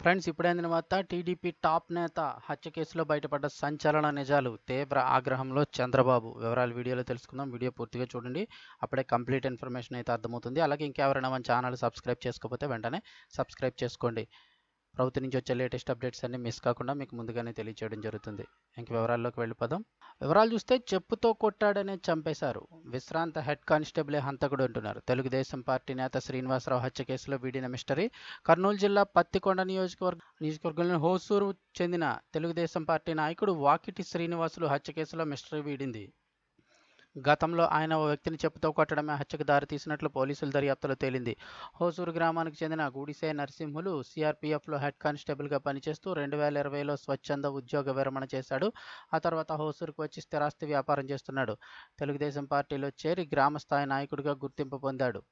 Friends ఇప్పుడైన వార్త. TDP top నేత హత్య కేసులో బయటపడ్డ సంచలన నిజాలు తీవ్ర ఆగ్రహంలో చంద్రబాబు. వివరాలు వీడియోలో తెలుసుకుందాం. వీడియో పూర్తిగా చూడండి. అప్పుడే కంప్లీట్ ఇన్ఫర్మేషన్ అయితే అర్థమవుతుంది. అలాగే ఇంకెవరైనా మన ఛానల్ సబ్స్క్రైబ్ చేసుకోకపోతే వెంటనే సబ్స్క్రైబ్ చేసుకోండి. ప్రభుత్వం నుంచి వచ్చే లేటెస్ట్ అప్డేట్స్ అన్ని మిస్ కాకుండా మీకు ముందుగానే తెలియచేయడం జరుగుతుంది. ఇంక వివరాల్లోకి వెళ్ళిపోదాం. వివరాలు చూస్తే చెప్పుతో కొట్టాడనే చంపేశారు. విశ్రాంత హెడ్ కానిస్టేబులే హంతకుడు అంటున్నారు. తెలుగుదేశం పార్టీ నేత శ్రీనివాసరావు హత్య కేసులో వీడిన మిస్టరీ కర్నూలు జిల్లా పత్తికొండ నియోజకవర్గ నియోజకవర్గంలోని హోసూరు చెందిన తెలుగుదేశం పార్టీ నాయకుడు వాకిటి శ్రీనివాసులు హత్య కేసులో మిస్టరీ వీడింది. గతంలో ఆయన ఓ వ్యక్తిని చెప్పుతో కొట్టడమే హత్యకు దారితీసినట్లు పోలీసుల దర్యాప్తులో తేలింది. హోసూరు గ్రామానికి చెందిన గుడిసే నరసింహులు సిఆర్పీఎఫ్లో హెడ్ కానిస్టేబుల్గా పనిచేస్తూ రెండు వేల ఇరవైలో స్వచ్ఛంద ఉద్యోగ విరమణ చేశాడు. ఆ తర్వాత హోసూరుకు వచ్చి స్థిరాస్తి వ్యాపారం చేస్తున్నాడు. తెలుగుదేశం పార్టీలో చేరి గ్రామస్థాయి నాయకుడిగా గుర్తింపు పొందాడు.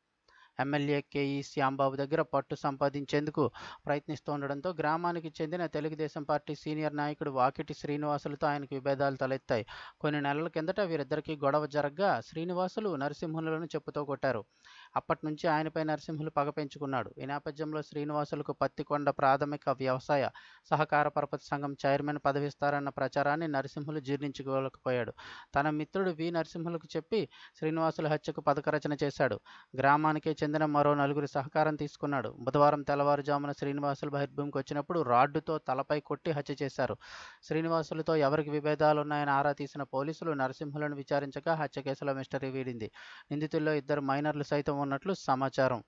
ఎమ్మెల్యే కేఈ శ్యాంబాబు దగ్గర పట్టు సంపాదించేందుకు ప్రయత్నిస్తూ ఉండడంతో గ్రామానికి చెందిన తెలుగుదేశం పార్టీ సీనియర్ నాయకుడు వాకిటి శ్రీనివాసులతో ఆయనకు విభేదాలు తలెత్తాయి. కొన్ని నెలల కిందట వీరిద్దరికీ గొడవ జరగ్గా శ్రీనివాసులు నరసింహులను చెప్పుతో కొట్టారు. అప్పటి నుంచి ఆయనపై నరసింహులు పగ పెంచుకున్నాడు. ఈ నేపథ్యంలో శ్రీనివాసులకు పత్తికొండ ప్రాథమిక వ్యవసాయ సహకార పరపతి సంఘం చైర్మన్ పదవిస్తారన్న ప్రచారాన్ని నరసింహులు జీర్ణించుకోలేకపోయాడు. తన మిత్రుడు వి. నరసింహులకు చెప్పి శ్రీనివాసుల హత్యకు పథకరచన చేశాడు. గ్రామానికే చెందిన మరో నలుగురి సహకారం తీసుకున్నాడు. బుధవారం తెల్లవారుజామున శ్రీనివాసులు బహిర్భూమికి వచ్చినప్పుడు రాడ్డుతో తలపై కొట్టి హత్య చేశారు. శ్రీనివాసులతో ఎవరికి విభేదాలు ఉన్నాయని ఆరా తీసిన పోలీసులు నరసింహులను విచారించగా హత్య కేసులో మిస్టరీ వీడింది నిందితుల్లో ఇద్దరు మైనర్లు సైతం ఉన్నట్లు సమాచారం